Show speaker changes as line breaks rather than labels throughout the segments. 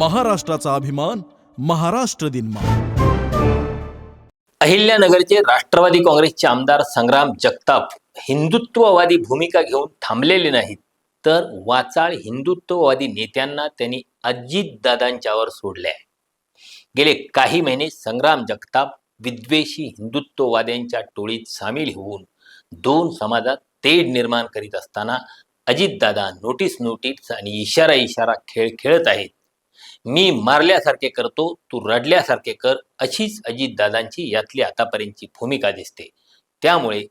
महाराष्ट्राचा अभिमान महाराष्ट्र दिन
अहिल्यानगरचे राष्ट्रवादी काँग्रेसचे आमदार संग्राम जगताप हिंदुत्ववादी भूमिका घेऊन थांबलेले नाहीत. तर वाचाळ हिंदुत्ववादी नेत्यांना त्यांनी अजितदादांच्यावर सोडले आहे गेले काही महिने संग्राम जगताप विद्वेषी हिंदुत्ववाद्यांच्या टोळीत सामील होऊन दोन समाजात तेढ निर्माण करीत असताना अजितदादा नोटीस नोटीस आणि इशारा इशारा खेळ खेळत आहेत. मी मारल्यासारखे करतो तू रडल्यासारखे कर अशीच अजितदादांची यातली आतापर्यंतची भूमिका दिसते. त्यामुळे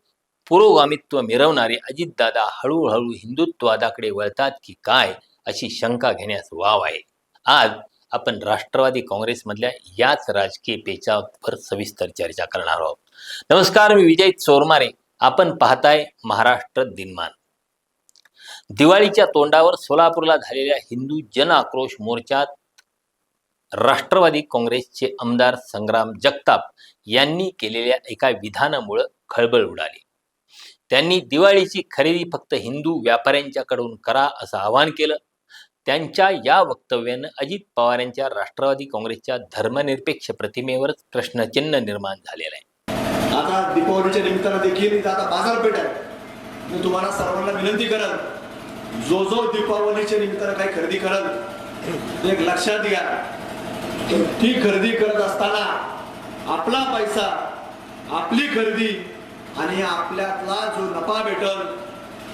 पुरोगामित्व मिरवणारे अजितदादा हळूहळू हिंदुत्ववादाकडे वळतात की काय अशी शंका घेण्यास वाव आहे. आज आपण राष्ट्रवादी काँग्रेसमधल्या याच राजकीय पेचावर सविस्तर चर्चा करणार आहोत. नमस्कार मी विजय चोरमारे आपण पाहताय महाराष्ट्र दिनमान. दिवाळीच्या तोंडावर सोलापूरला झालेल्या हिंदू जन आक्रोश मोर्चात राष्ट्रवादी काँग्रेसचे आमदार संग्राम जगताप यांनी केलेल्या एका विधानामुळं खळबळ उडाली. त्यांनी दिवाळीची खरेदी फक्त हिंदू व्यापाऱ्यांच्याकडून करा असं आवाहन केलं. त्यांच्या या वक्तव्यानं अजित पवार यांच्या राष्ट्रवादी काँग्रेसच्या धर्मनिरपेक्ष प्रतिमेवरच प्रश्नचिन्ह निर्माण झालेलं आहे.
आता दीपावलीच्या निमित्तानं देखील आता बाजारपेठ आहे. मी तुम्हाला सर्वांना विनंती करल जो जो दीपावलीच्या निमित्तानं काही खरेदी करल एक लक्षात घ्या. ती खरेदी करत असताना आपला पैसा आपली खरेदी आणि आपल्यातला जो नफा भेटल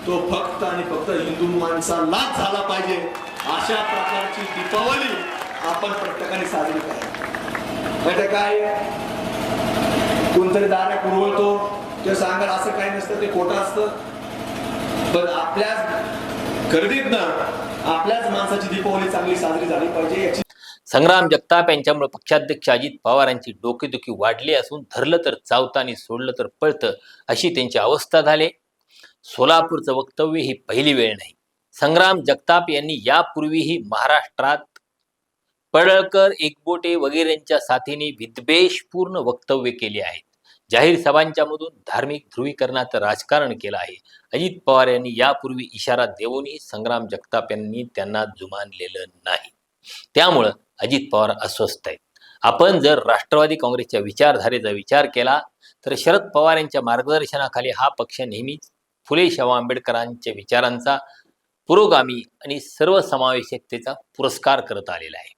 तो फक्त आणि फक्त हिंदू माणसालाच झाला पाहिजे. अशा प्रकारची दीपावली आपण प्रत्येकाने साजरी करायची काय? कोणतरी दारा पुरवतो ते सांगाल असं काही नसतं ते खोटं असतं. पण आपल्याच खरेदीतनं आपल्याच माणसाची दीपावली चांगली साजरी झाली पाहिजे याची
संग्राम जगताप यांच्यामुळे पक्षाध्यक्ष अजित पवार यांची डोकेदुखी वाढली असून धरलं तर चावतं आणि सोडलं तर पळतं अशी त्यांची अवस्था झाली. सोलापूरचं वक्तव्य ही पहिली वेळ नाही. संग्राम जगताप यांनी यापूर्वीही महाराष्ट्रात पडळकर एकबोटे वगैरेंच्या साथीने विद्वेषपूर्ण वक्तव्य केले आहेत. जाहीर सभांच्या मधून धार्मिक ध्रुवीकरणाचं राजकारण केलं आहे. अजित पवार यांनी यापूर्वी इशारा देऊनही संग्राम जगताप यांनी त्यांना जुमानलेलं नाही. त्यामुळं अजित पवार अस्वस्थ आहेत. आपण जर राष्ट्रवादी काँग्रेसच्या विचारधारेचा विचार केला तर शरद पवार यांच्या मार्गदर्शनाखाली हा पक्ष नेहमीच फुले शाहू आंबेडकरांच्या विचारांचा पुरोगामी आणि सर्वसमावेशकतेचा पुरस्कार करत आलेला आहे.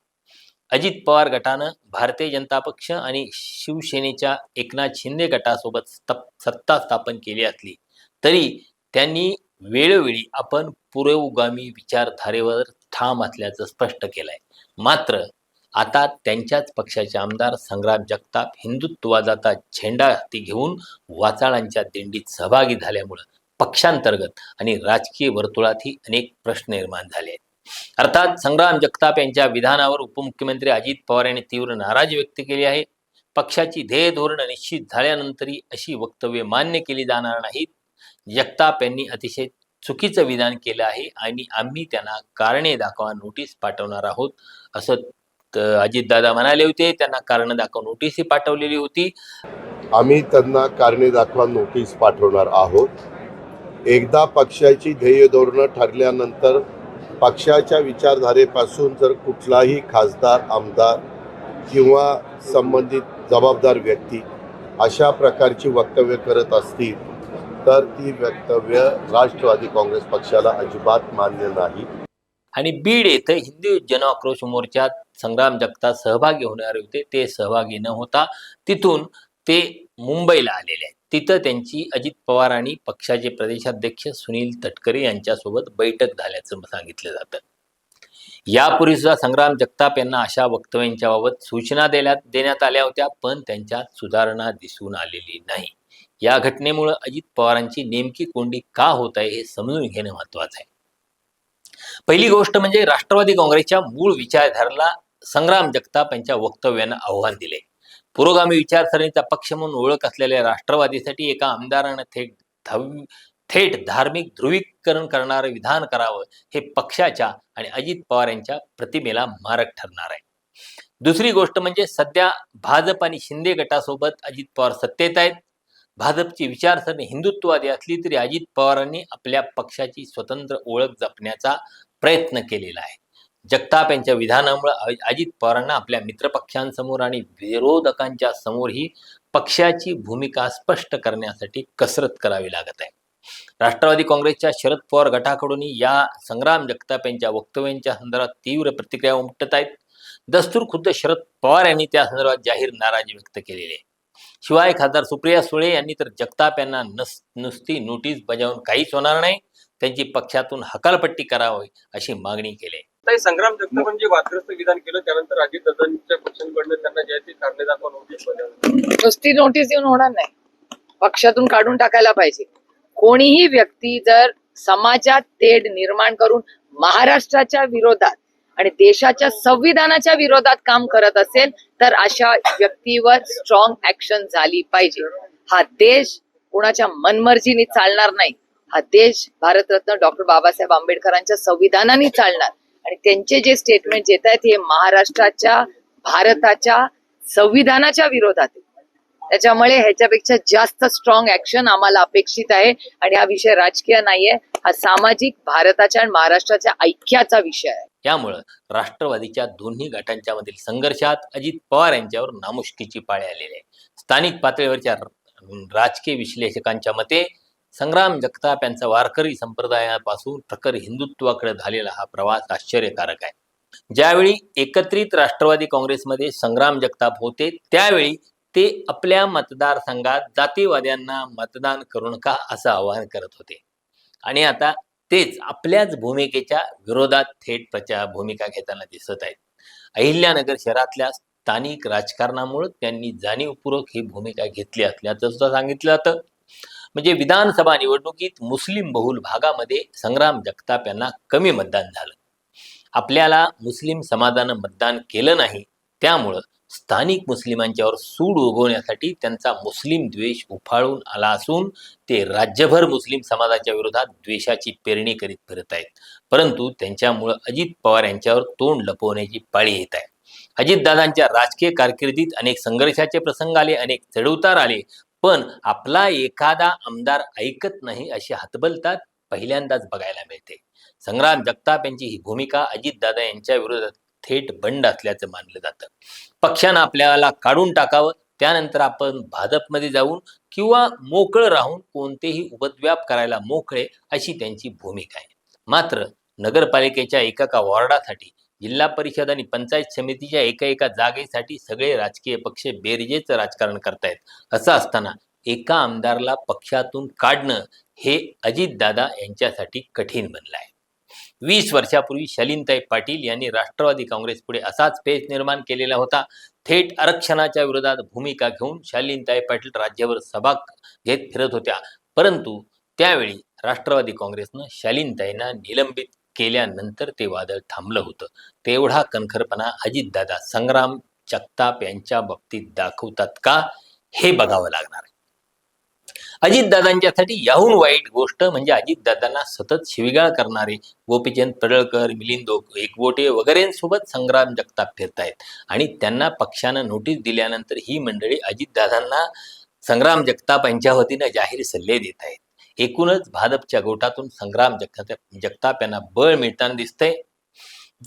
अजित पवार गटानं भारतीय जनता पक्ष आणि शिवसेनेच्या एकनाथ शिंदे गटासोबत स्त- सत्ता स्थापन केली असली तरी त्यांनी वेळोवेळी आपण पुरोगामी विचारधारेवर ठाम असल्याचं स्पष्ट केलंय. मात्र आता त्यांच्याच पक्षाचे आमदार संग्राम जगताप हिंदुत्ववादाचा झेंडा हाती घेऊन वाचाळांच्या दिंडीत सहभागी झाल्यामुळं पक्षांतर्गत आणि राजकीय वर्तुळातही अनेक प्रश्न निर्माण झाले आहेत. अर्थात संग्राम जगताप यांच्या विधानावर उपमुख्यमंत्री अजित पवार यांनी तीव्र नाराजी व्यक्त केली आहे. पक्षाची ध्येय धोरणं निश्चित झाल्यानंतरही अशी वक्तव्य मान्य केली जाणार नाहीत. जगताप यांनी अतिशय चुकीचं विधान केलं आहे आणि आम्ही त्यांना कारणे दाखवा नोटीस पाठवणार आहोत. असं अजितदादा म्हणाले होते त्यांना कारण दाखवा नोटीसही पाठवलेली होती.
आम्ही त्यांना कारणे दाखवा नोटीस पाठवणार आहोत. एकदा पक्षाची ध्येय धोरणं ठरल्यानंतर पक्षाच्या विचारधारेपासून जर कुठलाही खासदार आमदार किंवा संबंधित जबाबदार व्यक्ती अशा प्रकारची वक्तव्य करत असतील तर ती वक्तव्य राष्ट्रवादी काँग्रेस पक्षाला अजिबात मान्य नाही.
आणि बीड येथे हिंदू जन आक्रोश मोर्चात संग्राम जगताप सहभागी होणारे होते. ते सहभागी न होता तिथून ते मुंबईला आलेले आहेत. तिथं त्यांची अजित पवार आणि पक्षाचे प्रदेशाध्यक्ष सुनील तटकरे यांच्यासोबत बैठक झाल्याचं सांगितलं जातं. यापूर्वी सुद्धा संग्राम जगताप यांना अशा वक्तव्यांच्या बाबत सूचना देण्यात देण्यात आल्या होत्या पण त्यांच्यात सुधारणा दिसून आलेली नाही. या घटनेमुळे अजित पवारांची नेमकी कोंडी का होत आहे हे समजून घेणं महत्वाचं आहे. पहिली गोष्ट म्हणजे राष्ट्रवादी काँग्रेसच्या मूळ विचारधारेला संग्राम जगताप यांच्या वक्तव्यानं आव्हान दिले. पुरोगामी विचारसरणीचा पक्ष म्हणून ओळख असलेल्या राष्ट्रवादीसाठी एका आमदारानं थेट धव- थेट धार्मिक ध्रुवीकरण करणारं विधान करावं हे पक्षाच्या आणि अजित पवार यांच्या प्रतिमेला मारक ठरणार आहे. दुसरी गोष्ट म्हणजे सध्या भाजप आणि शिंदे गटासोबत अजित पवार सत्तेत आहेत. भाजपची विचारसरणी हिंदुत्ववादी असली तरी अजित पवारांनी आपल्या पक्षाची स्वतंत्र ओळख जपण्याचा प्रयत्न केलेला आहे. जगताप यांच्या विधानामुळे अजित पवारांना आपल्या मित्रपक्षांसमोर आणि विरोधकांच्या समोरही पक्षाची भूमिका स्पष्ट करण्यासाठी कसरत करावी लागत आहे. राष्ट्रवादी काँग्रेसच्या शरद पवार गटाकडूनही या संग्राम जगताप यांच्या वक्तव्यांच्या संदर्भात तीव्र प्रतिक्रिया उमटत आहेत. दस्तूर खुद्द शरद पवार यांनी त्या संदर्भात जाहीर नाराजी व्यक्त केलेली आहे. शिवाय खासदार सुप्रिया सुळे यांनी तर जगताप यांना नस नुसती नोटीस बजावून काहीच होणार नाही. त्यांची पक्षातून हकालपट्टी करावी अशी मागणी केली.
संग्राम जगतापांचे वादग्रस्त विधान केलं त्यानंतर अजित दादांच्या पक्षांकडनं त्यांना जे आहे ते कारणे दाखवा नोटीस बजावली.
नुसती नोटीस देऊन होणार नाही. पक्षातून काढून टाकायला पाहिजे. कोणीही व्यक्ती जर समाजात तेढ निर्माण करून महाराष्ट्राच्या विरोधात आणि देशाच्या संविधानाच्या विरोधात काम करत असेल तर अशा व्यक्तीवर स्ट्रॉंग ऍक्शन झाली पाहिजे. हा देश कोणाच्या मनमर्जीने चालणार नाही. हा देश भारतरत्न डॉक्टर बाबासाहेब आंबेडकरांच्या संविधानाने चालणार. आणि त्यांचे जे स्टेटमेंट येत आहेत हे महाराष्ट्राच्या भारताच्या संविधानाच्या विरोधात आहे त्याच्यामुळे ह्याच्यापेक्षा जास्त स्ट्रॉंग ऍक्शन आम्हाला अपेक्षित आहे. आणि हा विषय राजकीय नाहीये. हा सामाजिक भारताच्या आणि महाराष्ट्राच्या ऐक्याचा विषय आहे.
यामुळं राष्ट्रवादीच्या दोन्ही गटांच्या मधील संघर्षात अजित पवार यांच्यावर नामुष्कीची पाळी आलेली आहे. स्थानिक पातळीवरच्या राजकीय विश्लेषकांच्या मते संग्राम जगताप यांचा वारकरी संप्रदायापासून प्रखर हिंदुत्वाकडे झालेला हा प्रवास आश्चर्यकारक आहे. ज्यावेळी एकत्रित राष्ट्रवादी काँग्रेसमध्ये संग्राम जगताप होते त्यावेळी ते आपल्या मतदारसंघात जातीवाद्यांना मतदान करू नका असं आवाहन करत होते. आणि आता तेच आपल्याच भूमिकेच्या विरोधात थेट प्रचार भूमिका घेताना दिसत आहेत. अहिल्यानगर शहरातल्या स्थानिक राजकारणामुळे त्यांनी जाणीवपूर्वक ही भूमिका घेतली असल्याचं सुद्धा सांगितलं जातं. म्हणजे विधानसभा निवडणुकीत मुस्लिम बहुल भागामध्ये संग्राम जगताप यांना कमी मतदान झालं. आपल्याला मुस्लिम समाजानं मतदान केलं नाही त्यामुळं स्थानिक मुस्लिमांच्यावर सूड उगवण्यासाठी त्यांचा मुस्लिम द्वेष उफाळून आला असून ते राज्यभर मुस्लिम समाजाच्या विरोधात द्वेषाची पेरणी करीत फिरत आहेत. परंतु त्यांच्यामुळं अजित पवार यांच्यावर तोंड लपवण्याची पाळी येत आहे. अजितदादांच्या राजकीय कारकिर्दीत अनेक संघर्षाचे प्रसंग आले अनेक चढउतार आले पण आपला एखादा आमदार ऐकत नाही अशी हतबलतात पहिल्यांदाच बघायला मिळते. संग्राम जगताप यांची ही भूमिका अजितदादा यांच्या विरोधात थेट बंड असल्याचं मानलं जातं. पक्षानं आपल्याला काढून टाकावं त्यानंतर आपण भाजपमध्ये जाऊन किंवा मोकळं राहून कोणतेही उपद्व्याप करायला मोकळे अशी त्यांची भूमिका आहे. मात्र नगरपालिकेच्या एका वॉर्डासाठी जिल्हा परिषद आणि पंचायत समितीच्या एका एका जागेसाठी सगळे राजकीय पक्ष बेरजेचं राजकारण करतायत. असं असताना एका आमदारला पक्षातून काढणं हे अजितदादा यांच्यासाठी कठीण बनलं आहे. वीस वर्षापूर्वी शालीनताई पाटील यांनी राष्ट्रवादी काँग्रेस पुढे असाच पेच निर्माण केलेला होता. थेट आरक्षणाच्या विरोधात भूमिका घेऊन शालीनताई पाटील राज्यावर सभा घेत फिरत होत्या. परंतु त्यावेळी राष्ट्रवादी काँग्रेसनं शालीनताईंना निलंबित केल्यानंतर ते वादळ थांबलं होतं. तेवढा कणखरपणा अजितदादा संग्राम जगताप यांच्या बाबतीत दाखवतात का? हे बघावं लागणार आहे. अजितदादांच्यासाठी याहून वाईट गोष्ट म्हणजे अजितदादांना सतत शिविगाळ करणारे गोपीचंद पडळकर मिलिंद एकबोटे वगैरेंसोबत संग्राम जगताप फिरतायत. आणि त्यांना पक्षानं नोटीस दिल्यानंतर ही मंडळी अजितदादांना संग्राम जगताप यांच्या वतीनं जाहीर सल्ले देत आहेत एकूणच भाजपच्या गोटातून संग्राम जगताप जगताप यांना बळ मिळताना दिसतंय.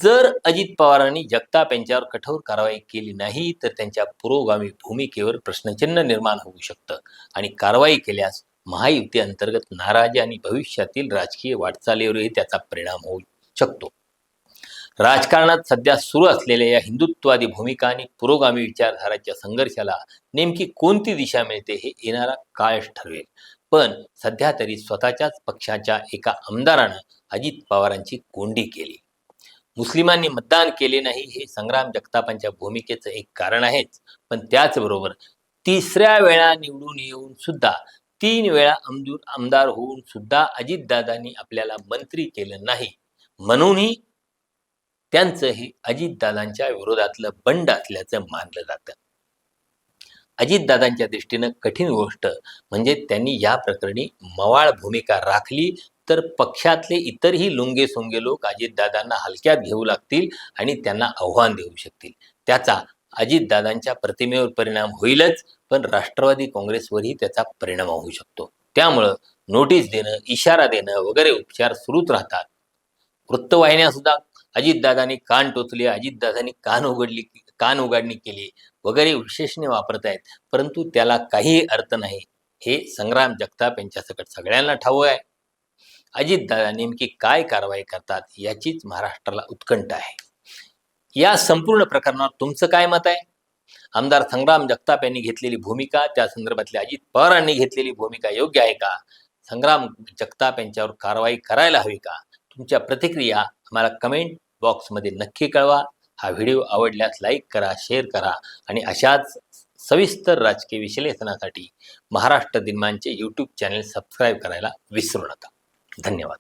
जर अजित पवारांनी जगताप यांच्यावर कठोर कारवाई केली नाही तर त्यांच्या पुरोगामी भूमिकेवर प्रश्नचिन्ह निर्माण होऊ शकतं. आणि कारवाई केल्यास महायुती अंतर्गत नाराजी आणि भविष्यातील राजकीय वाटचालीवरही त्याचा परिणाम होऊ शकतो. राजकारणात सध्या सुरू असलेल्या या हिंदुत्ववादी भूमिका आणि पुरोगामी विचारधाराच्या संघर्षाला नेमकी कोणती दिशा मिळते हे येणारा काळच ठरवेल. पण सध्या तरी स्वतःच्याच पक्षाच्या एका आमदारानं अजित पवारांची कोंडी केली. मुस्लिमांनी मतदान केले नाही हे संग्राम जगतापांच्या भूमिकेचं एक कारण आहेच. पण त्याचबरोबर तिसऱ्या वेळा निवडून येऊन सुद्धा तीन वेळा आमदूर आमदार होऊन सुद्धा अजितदादांनी आपल्याला मंत्री केलं नाही. म्हणूनही त्यांचं हे अजितदादांच्या विरोधातलं बंड असल्याचं मानलं जातं. अजितदादांच्या दृष्टीनं कठीण गोष्ट म्हणजे त्यांनी या प्रकरणी मवाळ भूमिका राखली तर पक्षातले इतरही लुंगे सोंगे लोक अजितदादांना हलक्यात घेऊ लागतील आणि त्यांना आव्हान देऊ शकतील. त्याचा अजितदादांच्या प्रतिमेवर परिणाम होईलच पण राष्ट्रवादी काँग्रेसवरही त्याचा परिणाम होऊ शकतो. त्यामुळं नोटीस देणं इशारा देणं वगैरे उपचार सुरूच राहतात. वृत्तवाहिन्या सुद्धा अजितदादांनी कान टोचले अजितदादांनी कान उघडली कान उघडणी केली वगैरे विशेषणे वापरत आहेत. परंतु त्याला काही अर्थ नाही. हे संग्राम जगताप यांच्यासकट सगळ्यांना ठाऊक आहे. अजितदादा नेमकी काय कारवाई करतात याचीच महाराष्ट्राला उत्कंठ आहे. या संपूर्ण प्रकरणावर तुमचं काय मत आहे? आमदार संग्राम जगताप यांनी घेतलेली भूमिका त्या संदर्भातल्या अजित पवारांनी घेतलेली भूमिका योग्य आहे का? संग्राम जगताप यांच्यावर कारवाई करायला हवी का? तुमच्या प्रतिक्रिया आम्हाला कमेंट बॉक्समध्ये नक्की कळवा. हा व्हिडिओ आवडल्यास लाईक करा शेअर करा आणि अशाच सविस्तर राजकीय विश्लेषणासाठी महाराष्ट्र दिनमानचे यूट्यूब चॅनल सबस्क्राईब करायला विसरू नका. धन्यवाद.